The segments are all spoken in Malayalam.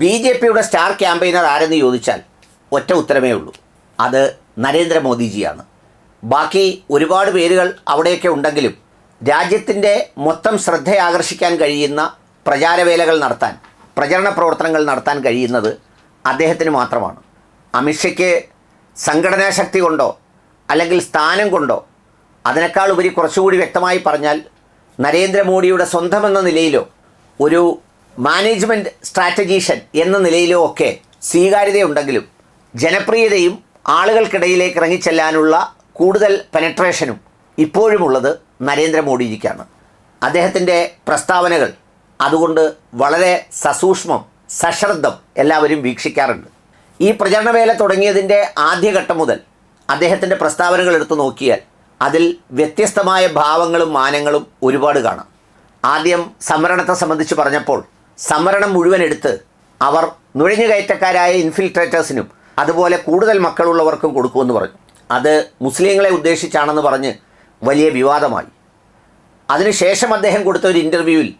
ബി ജെ പിയുടെ സ്റ്റാർ ക്യാമ്പയിനർ ആരെന്ന് ചോദിച്ചാൽ ഒറ്റ ഉത്തരമേ ഉള്ളൂ. അത് നരേന്ദ്രമോദിജിയാണ്. ബാക്കി ഒരുപാട് പേരുകൾ അവിടെയൊക്കെ ഉണ്ടെങ്കിലും രാജ്യത്തിന്റെ മൊത്തം ശ്രദ്ധയാകർഷിക്കാൻ കഴിയുന്ന പ്രചാരവേലകൾ നടത്താൻ പ്രചരണ പ്രവർത്തനങ്ങൾ നടത്താൻ കഴിയുന്നത് അദ്ദേഹത്തിന് മാത്രമാണ്. അമിത്ഷയ്ക്ക് സംഘടനാ ശക്തി കൊണ്ടോ അല്ലെങ്കിൽ സ്ഥാനം കൊണ്ടോ അതിനേക്കാൾ ഉപരി കുറച്ചുകൂടി വ്യക്തമായി പറഞ്ഞാൽ നരേന്ദ്രമോദിയുടെ സ്വന്തമെന്ന നിലയിലോ ഒരു മാനേജ്മെന്റ് സ്ട്രാറ്റജീഷ്യൻ എന്ന നിലയിലോ ഒക്കെ സ്വീകാര്യതയുണ്ടെങ്കിലും ജനപ്രിയതയും ആളുകൾക്കിടയിലേക്ക് ഇറങ്ങിച്ചെല്ലാനുള്ള കൂടുതൽ പെനട്രേഷനും ഇപ്പോഴുമുള്ളത് നരേന്ദ്രമോദിജിക്കാണ്. അദ്ദേഹത്തിന്റെ പ്രസ്താവനകൾ അതുകൊണ്ട് വളരെ സസൂക്ഷ്മം സശ്രദ്ധം എല്ലാവരും വീക്ഷിക്കാറുണ്ട്. ഈ പ്രചരണവേല തുടങ്ങിയതിന്റെ ആദ്യഘട്ടം മുതൽ അദ്ദേഹത്തിന്റെ പ്രസ്താവനകൾ എടുത്തു നോക്കിയാൽ അതിൽ വ്യത്യസ്തമായ ഭാവങ്ങളും മാനങ്ങളും ഒരുപാട് കാണാം. ആദ്യം സംവരണത്തെ സംബന്ധിച്ച് പറഞ്ഞപ്പോൾ സംവരണം മുഴുവൻ എടുത്ത് അവർ നുഴഞ്ഞുകയറ്റക്കാരായ ഇൻഫിൽട്രേറ്റേഴ്സിനും അതുപോലെ കൂടുതൽ മക്കളുള്ളവർക്കും കൊടുക്കുമെന്ന് പറഞ്ഞു. അത് മുസ്ലിങ്ങളെ ഉദ്ദേശിച്ചാണെന്ന് പറഞ്ഞ് വലിയ വിവാദമായി. അതിനുശേഷം അദ്ദേഹം കൊടുത്ത ഒരു ഇന്റർവ്യൂവിൽ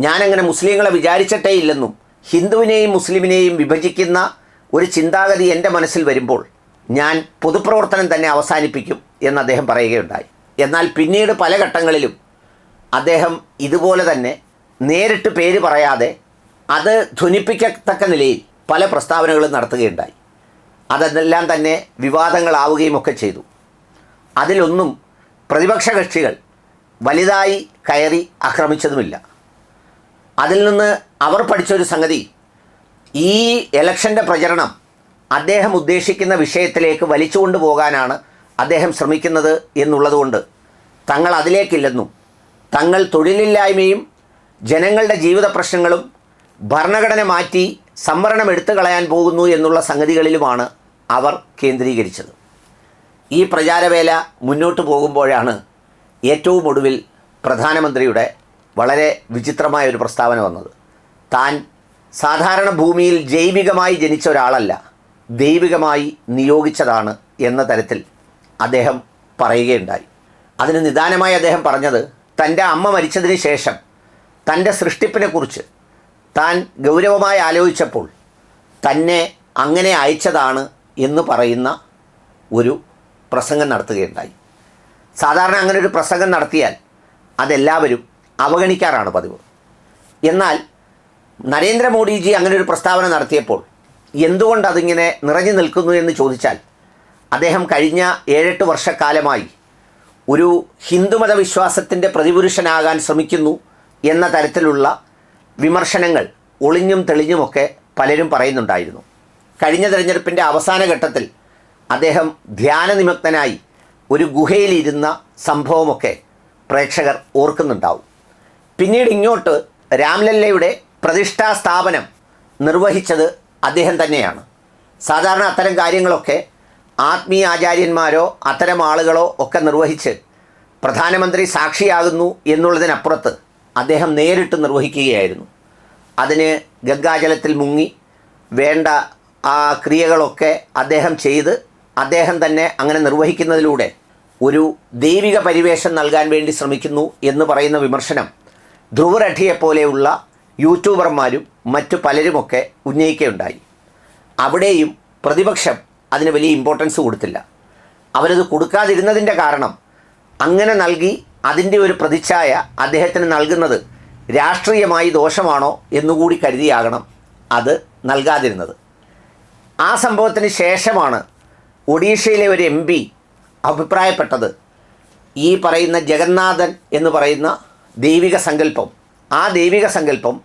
ഞാനങ്ങനെ മുസ്ലിങ്ങളെ വിചാരിച്ചിട്ടേ ഇല്ലെന്നും ഹിന്ദുവിനെയും മുസ്ലിമിനെയും വിഭജിക്കുന്ന ഒരു ചിന്താഗതി എന്റെ മനസ്സിൽ വരുമ്പോൾ ഞാൻ പൊതുപ്രവർത്തനം തന്നെ അവസാനിപ്പിക്കും എന്ന് അദ്ദേഹം പറയുകയുണ്ടായി. എന്നാൽ പിന്നീട് പല ഘട്ടങ്ങളിലും അദ്ദേഹം ഇതുപോലെ തന്നെ നേരിട്ട് പേര് പറയാതെ അത് ധ്വനിപ്പിക്കത്തക്ക നിലയിൽ പല പ്രസ്താവനകളും നടത്തുകയുണ്ടായി. അതെല്ലാം തന്നെ വിവാദങ്ങളാവുകയും ഒക്കെ ചെയ്തു. അതിലൊന്നും പ്രതിപക്ഷ കക്ഷികൾ വലുതായി കയറി ആക്രമിച്ചതുമില്ല. അതിൽ നിന്ന് അവർ പഠിച്ചൊരു സംഗതി ഈ ഇലക്ഷന്റെ പ്രചരണം അദ്ദേഹം ഉദ്ദേശിക്കുന്ന വിഷയത്തിലേക്ക് വലിച്ചുകൊണ്ട് പോകാനാണ് അദ്ദേഹം ശ്രമിക്കുന്നത് എന്നുള്ളതുകൊണ്ട് തങ്ങൾ അതിലേക്കില്ലെന്നും തങ്ങൾ തൊഴിലില്ലായ്മയും ജനങ്ങളുടെ ജീവിത പ്രശ്നങ്ങളും ഭരണഘടന മാറ്റി സംവരണം എടുത്തു കളയാൻ പോകുന്നു എന്നുള്ള സംഗതികളിലുമാണ് അവർ കേന്ദ്രീകരിച്ചത്. ഈ പ്രചാരവേല മുന്നോട്ട് പോകുമ്പോഴാണ് ഏറ്റവും ഒടുവിൽ പ്രധാനമന്ത്രിയുടെ വളരെ വിചിത്രമായ ഒരു പ്രസ്താവന വന്നത്. താൻ സാധാരണ ഭൂമിയിൽ ജൈവികമായി ജനിച്ച ഒരാളല്ല ദൈവികമായി നിയോഗിച്ചതാണ് എന്ന തരത്തിൽ അദ്ദേഹം പറയുകയുണ്ടായി. അതിന് നിദാനമായി അദ്ദേഹം പറഞ്ഞത് തന്റെ അമ്മ മരിച്ചതിന് ശേഷം തന്റെ സൃഷ്ടിപ്പിനെക്കുറിച്ച് താൻ ഗൗരവമായി ആലോചിച്ചപ്പോൾ തന്നെ അങ്ങനെ അയച്ചതാണ് എന്ന് പറയുന്ന ഒരു പ്രസംഗം നടത്തുകയുണ്ടായി. സാധാരണ അങ്ങനെ ഒരു പ്രസംഗം നടത്തിയാൽ അതെല്ലാവരും അവഗണിക്കാറാണ് പതിവ്. എന്നാൽ നരേന്ദ്രമോദിജി അങ്ങനെ ഒരു പ്രസ്താവന നടത്തിയപ്പോൾ എന്തുകൊണ്ട് അതിങ്ങനെ നിറഞ്ഞു നിൽക്കുന്നു എന്ന് ചോദിച്ചാൽ അദ്ദേഹം കഴിഞ്ഞ ഏഴെട്ട് വർഷക്കാലമായി ഒരു ഹിന്ദുമത വിശ്വാസത്തിന്റെ പ്രതിപുരുഷനാകാൻ ശ്രമിക്കുന്നു എന്ന തരത്തിലുള്ള വിമർശനങ്ങൾ ഒളിഞ്ഞും തെളിഞ്ഞുമൊക്കെ പലരും പറയുന്നുണ്ടായിരുന്നു. കഴിഞ്ഞ തെരഞ്ഞെടുപ്പിന്റെ അവസാന ഘട്ടത്തിൽ അദ്ദേഹം ധ്യാനനിമഗ്നായി ഒരു ഗുഹയിലിരുന്ന സംഭവമൊക്കെ പ്രേക്ഷകർ ഓർക്കുന്നുണ്ടാവും. പിന്നീട് ഇങ്ങോട്ട് രാംലല്ലയുടെ പ്രതിഷ്ഠാ സ്ഥാപനം നിർവഹിച്ചത് അദ്ദേഹം തന്നെയാണ്. സാധാരണ അത്തരം കാര്യങ്ങളൊക്കെ ആത്മീയ ആചാര്യന്മാരോ അത്തരം ആളുകളോ ഒക്കെ നിർവഹിച്ച് പ്രധാനമന്ത്രി സാക്ഷിയാകുന്നു എന്നുള്ളതിനപ്പുറത്ത് അദ്ദേഹം നേരിട്ട് നിർവഹിക്കുകയായിരുന്നു. അതിന് ഗംഗാജലത്തിൽ മുങ്ങി വേണ്ട ആ ക്രിയകളൊക്കെ അദ്ദേഹം ചെയ്ത് അദ്ദേഹം തന്നെ അങ്ങനെ നിർവഹിക്കുന്നതിലൂടെ ഒരു ദൈവിക പരിവേഷം നൽകാൻ വേണ്ടി ശ്രമിക്കുന്നു എന്ന് പറയുന്ന വിമർശനം ധ്രുവരഠിയെപ്പോലെയുള്ള യൂട്യൂബർമാരും മറ്റു പലരുമൊക്കെ ഉന്നയിക്കുകയുണ്ടായി. അവിടെയും പ്രതിപക്ഷം അതിന് വലിയ ഇമ്പോർട്ടൻസ് കൊടുത്തില്ല. അവരത് കൊടുക്കാതിരുന്നതിന്റെ കാരണം അങ്ങനെ നൽകി അതിന്റെ ഒരു പ്രതിച്ഛായ അദ്ദേഹത്തിന് നൽകുന്നത് രാഷ്ട്രീയമായി ദോഷമാണോ എന്നുകൂടി കരുതിയാകണം അത് നൽകാതിരുന്നത്. ആ സംഭവത്തിന് ശേഷമാണ് ഒഡീഷയിലെ ഒരു എം പി അഭിപ്രായപ്പെട്ടത്. ഈ പറയുന്ന ജഗന്നാഥൻ എന്ന് പറയുന്ന ദൈവിക സങ്കല്പം ആ ദൈവിക സങ്കല്പം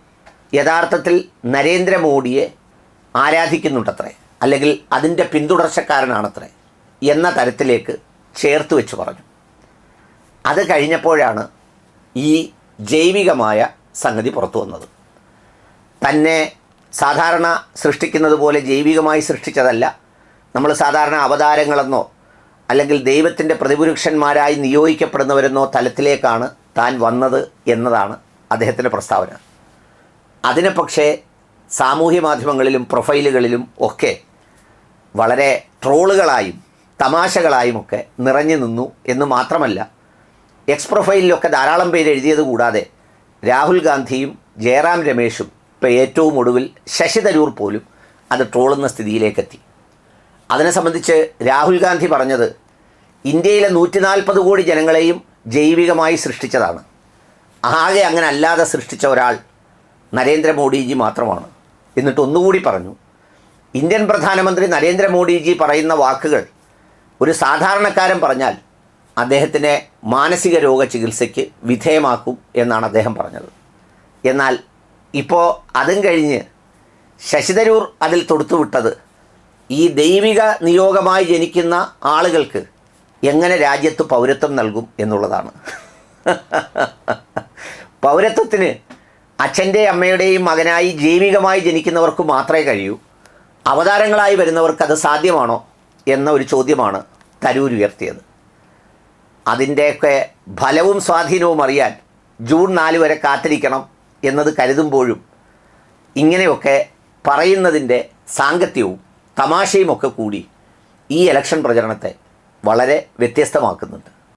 യഥാർത്ഥത്തിൽ നരേന്ദ്രമോദിയെ ആരാധിക്കുന്നുണ്ടത്രേ അല്ലെങ്കിൽ അതിന്റെ പിന്തുടർച്ചക്കാരനാണത്രേ എന്ന തരത്തിലേക്ക് ചേർത്ത് വെച്ച് പറഞ്ഞു. അത് കഴിഞ്ഞപ്പോഴാണ് ഈ ജൈവികമായ സംഗതി പുറത്തു വന്നത്. തന്നെ സാധാരണ സൃഷ്ടിക്കുന്നത് പോലെ ജൈവികമായി സൃഷ്ടിച്ചതല്ല. നമ്മൾ സാധാരണ അവതാരങ്ങളെന്നോ അല്ലെങ്കിൽ ദൈവത്തിന്റെ പ്രതിപുരുഷന്മാരായി നിയോഗിക്കപ്പെടുന്നവരെന്നോ തലത്തിലേക്കാണ് താൻ വന്നത് എന്നതാണ് അദ്ദേഹത്തിന്റെ പ്രസ്താവന. അതിനെ പക്ഷേ സാമൂഹ്യ മാധ്യമങ്ങളിലും പ്രൊഫൈലുകളിലും ഒക്കെ വളരെ ട്രോളുകളായും തമാശകളായും ഒക്കെ നിറഞ്ഞു നിന്നു എന്ന് മാത്രമല്ല എക്സ് പ്രൊഫൈലിലൊക്കെ ധാരാളം പേര് എഴുതിയത് കൂടാതെ രാഹുൽ ഗാന്ധിയും ജയറാം രമേശും ഇപ്പം ഏറ്റവും ഒടുവിൽ ശശി തരൂർ പോലും അത് ട്രോളുന്ന സ്ഥിതിയിലേക്കെത്തി. അതിനെ സംബന്ധിച്ച് രാഹുൽ ഗാന്ധി പറഞ്ഞത് ഇന്ത്യയിലെ നൂറ്റി നാൽപ്പത് കോടി ജനങ്ങളെയും ജൈവികമായി സൃഷ്ടിച്ചതാണ്. ആകെ അങ്ങനെ അല്ലാതെ സൃഷ്ടിച്ച ഒരാൾ നരേന്ദ്രമോദിജി മാത്രമാണ്. എന്നിട്ട് ഒന്നുകൂടി പറഞ്ഞു ഇന്ത്യൻ പ്രധാനമന്ത്രി നരേന്ദ്രമോദിജി പറയുന്ന വാക്കുകൾ ഒരു സാധാരണക്കാരൻ പറഞ്ഞാൽ അദ്ദേഹത്തിനെ മാനസിക രോഗ ചികിത്സയ്ക്ക് വിധേയമാക്കും എന്നാണ് അദ്ദേഹം പറഞ്ഞത്. എന്നാൽ ഇപ്പോൾ അതും കഴിഞ്ഞ് ശശിതരൂർ അതിൽ തൊടുത്തുവിട്ടത് ഈ ദൈവിക നിയോഗമായി ജനിക്കുന്ന ആളുകൾക്ക് എങ്ങനെ രാജ്യത്ത് പൗരത്വം നൽകും എന്നുള്ളതാണ്. പൗരത്വത്തിന് അച്ഛന്റെ അമ്മയുടെയും മകനായി ജൈവികമായി ജനിക്കുന്നവർക്ക് മാത്രമേ കഴിയൂ. അവതാരങ്ങളായി വരുന്നവർക്ക് അത് സാധ്യമാണോ എന്ന ഒരു ചോദ്യമാണ് തരൂർ ഉയർത്തിയത്. അതിന്റെയൊക്കെ ഫലവും സ്വാധീനവും അറിയാൻ ജൂൺ നാല് വരെ കാത്തിരിക്കണം എന്നത് കരുതുമ്പോഴും ഇങ്ങനെയൊക്കെ പറയുന്നതിന്റെ സാങ്കത്യവും തമാശയുമൊക്കെ കൂടി ഈ ഇലക്ഷൻ പ്രചരണത്തെ വളരെ വ്യത്യസ്തമാക്കുന്നുണ്ട്.